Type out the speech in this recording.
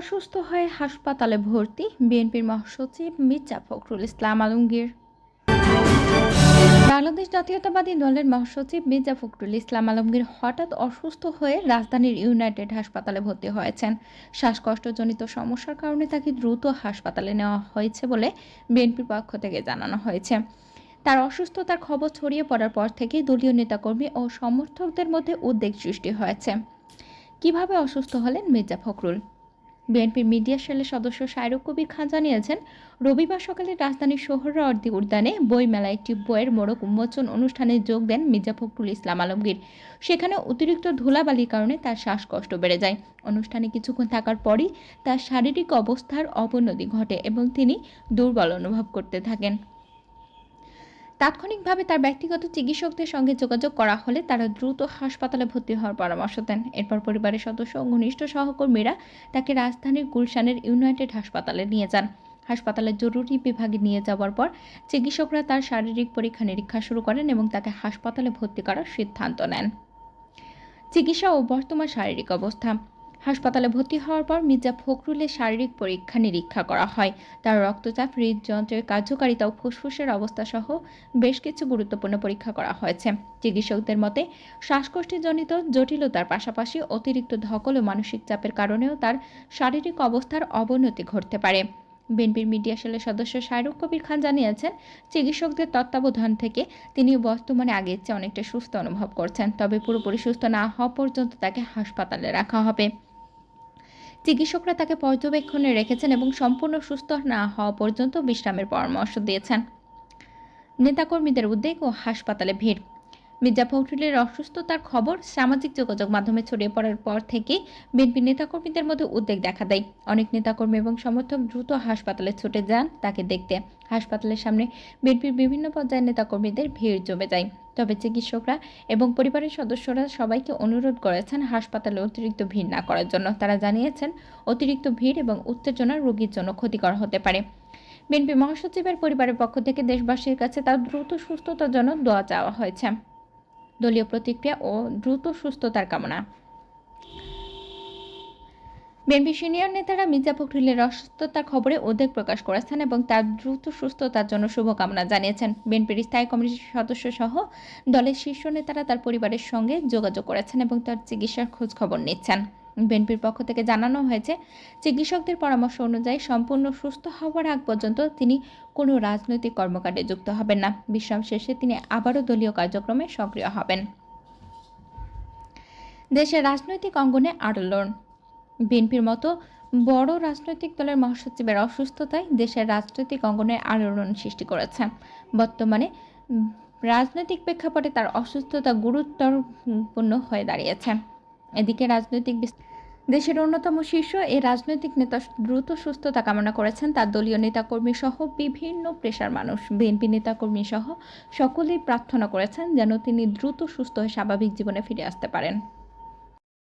অসুস্থ হয়ে হাসপাতালে ভর্তি বিএনপির মহাসচিব মির্জা ফখরুল ইসলাম আলমগীর। বাংলাদেশ জাতীয়তাবাদী দলের মহাসচিব মির্জা ফখরুল ইসলাম আলমগীর হঠাৎ অসুস্থ হয়ে রাজধানীর ইউনাইটেড হাসপাতালে ভর্তি হয়েছেন। শ্বাসকষ্টজনিত সমস্যার কারণে তাকে দ্রুত হাসপাতালে নেওয়া হয়েছে বলে বিএনপির পক্ষ থেকে জানানো হয়েছে। তার অসুস্থতার খবর ছড়িয়ে পড়ার পর থেকেই দলীয় নেতাকর্মী ও সমর্থকদের মধ্যে উদ্বেগ সৃষ্টি হয়েছে। কীভাবে অসুস্থ হলেন মির্জা ফখরুল? বিএনপির মিডিয়া সেলের সদস্য শাহরুখ কবির খান জানিয়েছেন, রবিবার সকালে রাজধানীর সোহরাওয়ার্দী উদ্যানে বইমেলায় একটি বইয়ের মোড়ক উন্মোচন অনুষ্ঠানে যোগ দেন মির্জা ফখরুল ইসলাম আলমগীর। সেখানে অতিরিক্ত ধুলাবালির কারণে তার শ্বাসকষ্ট বেড়ে যায়। অনুষ্ঠানে কিছুক্ষণ থাকার পরই তার শারীরিক অবস্থার অবনতি ঘটে এবং তিনি দুর্বল অনুভব করতে থাকেন। তাৎক্ষণিকভাবে তার ব্যক্তিগত চিকিৎসকদের সঙ্গে যোগাযোগ করা হলে তারা দ্রুত হাসপাতালে ভর্তি হওয়ার পরামর্শ দেন। এরপর পরিবারের সদস্য ও ঘনিষ্ঠ সহকর্মীরা তাকে রাজধানীর গুলশানের ইউনাইটেড হাসপাতালে নিয়ে যান। হাসপাতালের জরুরি বিভাগে নিয়ে যাওয়ার পর চিকিৎসকরা তার শারীরিক পরীক্ষা নিরীক্ষা শুরু করেন এবং তাকে হাসপাতালে ভর্তি করার সিদ্ধান্ত নেন। চিকিৎসা ও বর্তমান শারীরিক অবস্থা। হাসপাতালে ভর্তি হওয়ার পর মির্জা ফখরুলের শারীরিক পরীক্ষা নিরীক্ষা করা হয়। তার রক্তচাপ, হৃদযন্ত্রের কার্যকারিতা ও ফুসফুসের অবস্থা সহ বেশ কিছু গুরুত্বপূর্ণ পরীক্ষা করা হয়েছে। চিকিৎসকদের মতে, শ্বাসকষ্টজনিত জটিলতার পাশাপাশি অতিরিক্ত ধকল ও মানসিক চাপের কারণেও তার শারীরিক অবস্থার অবনতি ঘটতে পারে। বিএনপির মিডিয়া সেলের সদস্য শাহরুখ কবির খান জানিয়েছেন, চিকিৎসকদের তত্ত্বাবধান থেকে তিনি বর্তমানে আগের চেয়ে অনেকটা সুস্থ অনুভব করছেন। তবে পুরোপুরি সুস্থ না হওয়া পর্যন্ত তাকে হাসপাতালে রাখা হবে। চিকিৎসকরা তাকে পর্যবেক্ষণে রেখেছেন এবং সম্পূর্ণ সুস্থ না হওয়া পর্যন্ত বিশ্রামের পরামর্শ দিয়েছেন। নেতাকর্মীদের উদ্বেগ ও হাসপাতালে ভিড়। মির্জা ফখরুলের অসুস্থতার খবর সামাজিক যোগাযোগ মাধ্যমে ছড়িয়ে পড়ার পর থেকে বিএনপি নেতাকর্মীদের মধ্যে উদ্বেগ দেখা দেয়। অনেক নেতাকর্মী এবং সমর্থক দ্রুত হাসপাতালে ছুটে যান তাকে দেখতে। হাসপাতালের সামনে বিএনপির বিভিন্ন পর্যায়ের নেতাকর্মীদের ভিড় জমে যায়। তবে চিকিৎসকরা এবং পরিবারের সদস্যরা সবাইকে অনুরোধ করেছেন হাসপাতালে অতিরিক্ত ভিড় না করার জন্য। তারা জানিয়েছেন, অতিরিক্ত ভিড় এবং উত্তেজনা রোগীর জন্য ক্ষতিকর হতে পারে। বিএনপি মহাসচিবের পরিবারের পক্ষ থেকে দেশবাসীর কাছে তার দ্রুত সুস্থতার জন্য দোয়া চাওয়া হয়েছে। দলীয় প্রতিক্রিয়া ও দ্রুত সুস্থতার কামনা। বিএনপি সিনিয়র নেতারা মির্জা ফখরুলের অসুস্থতার খবরে উদ্বেগ প্রকাশ করেছেন এবং তার দ্রুত সুস্থতার জন্য শুভকামনা জানিয়েছেন। বিএনপির স্থায়ী কমিটির সদস্য সহ দলের শীর্ষ নেতারা তার পরিবারের সঙ্গে যোগাযোগ করেছেন এবং তার চিকিৎসার খোঁজ খবর নিচ্ছেন। বিএনপির পক্ষ থেকে জানানো হয়েছে, চিকিৎসকদের পরামর্শ অনুযায়ী সম্পূর্ণ সুস্থ হওয়ার আগ পর্যন্ত তিনি কোনো রাজনৈতিক কর্মকাণ্ডে যুক্ত হবেন না। বিশ্রাম শেষে তিনি আবারও দলীয় কার্যক্রমে সক্রিয় হবেন। দেশের রাজনৈতিক অঙ্গনে আলোড়ন বিএনপির মতো বড় রাজনৈতিক দলের মহাসচিবের অসুস্থতায় দেশের রাজনৈতিক অঙ্গনে আলোড়ন সৃষ্টি করেছে। বর্তমানে রাজনৈতিক প্রেক্ষাপটে তার অসুস্থতা গুরুত্বপূর্ণ হয়ে দাঁড়িয়েছে। এদিকে রাজনৈতিক দেশের অন্যতম শীর্ষ এই রাজনৈতিক নেতা দ্রুত সুস্থতা কামনা করেছেন তার দলীয় নেতাকর্মী সহ বিভিন্ন পেশার মানুষ। বিএনপি নেতাকর্মী সহ সকলেই প্রার্থনা করেছেন যেন তিনি দ্রুত সুস্থ হয়ে স্বাভাবিক জীবনে ফিরে আসতে পারেন।